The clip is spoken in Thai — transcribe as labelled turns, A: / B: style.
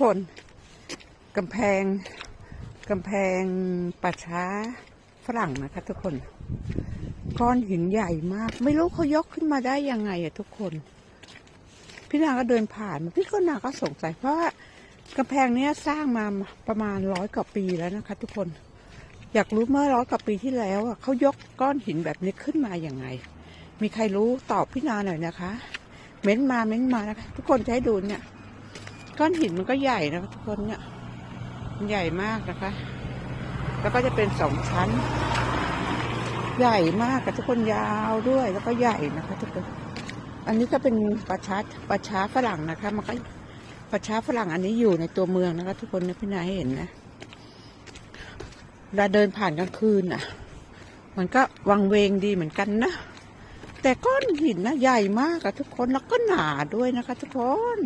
A: คนกำแพงกำแพงป่าช้าฝรั่งนะคะ ทุกคนก้อนหินใหญ่มาก ไม่รู้เขายกขึ้นมาได้ยังไงอะทุกคน พี่นาก็เดินผ่าน พี่ก็นาก็สงสัยเพราะว่ากำแพงเนี้ยสร้างมาประมาณร้อยกว่าปีแล้วนะคะ ทุกคนอยากรู้เมื่อร้อยกว่าปีที่แล้วอะเขายกก้อนหินแบบนี้ขึ้นมาอย่างไง มีใครรู้ตอบพี่นาหน่อยนะคะ เม้นมาเม้นมานะคะ ทุกคนจะให้ดูเนี่ย ก้อนหินมันก็ใหญ่นะทุกคนเนี่ยมันใหญ่มากนะคะ แล้วก็จะเป็นสองชั้น ใหญ่มากกับทุกคนยาวด้วย แล้วก็ใหญ่นะคะทุกคน อันนี้ก็เป็นปลาช้าปลาช้าฝรั่งนะคะ มันก็ปลาช้าฝรั่งอันนี้อยู่ในตัวเมืองนะคะ ทุกคนนะพี่นายเห็นนะเวลาเดินผ่านกลางคืนน่ะ มันก็วังเวงดีเหมือนกันนะ แต่ก้อนหินนะใหญ่มากอะทุกคนแล้วก็หนาด้วยนะคะ ทุกคน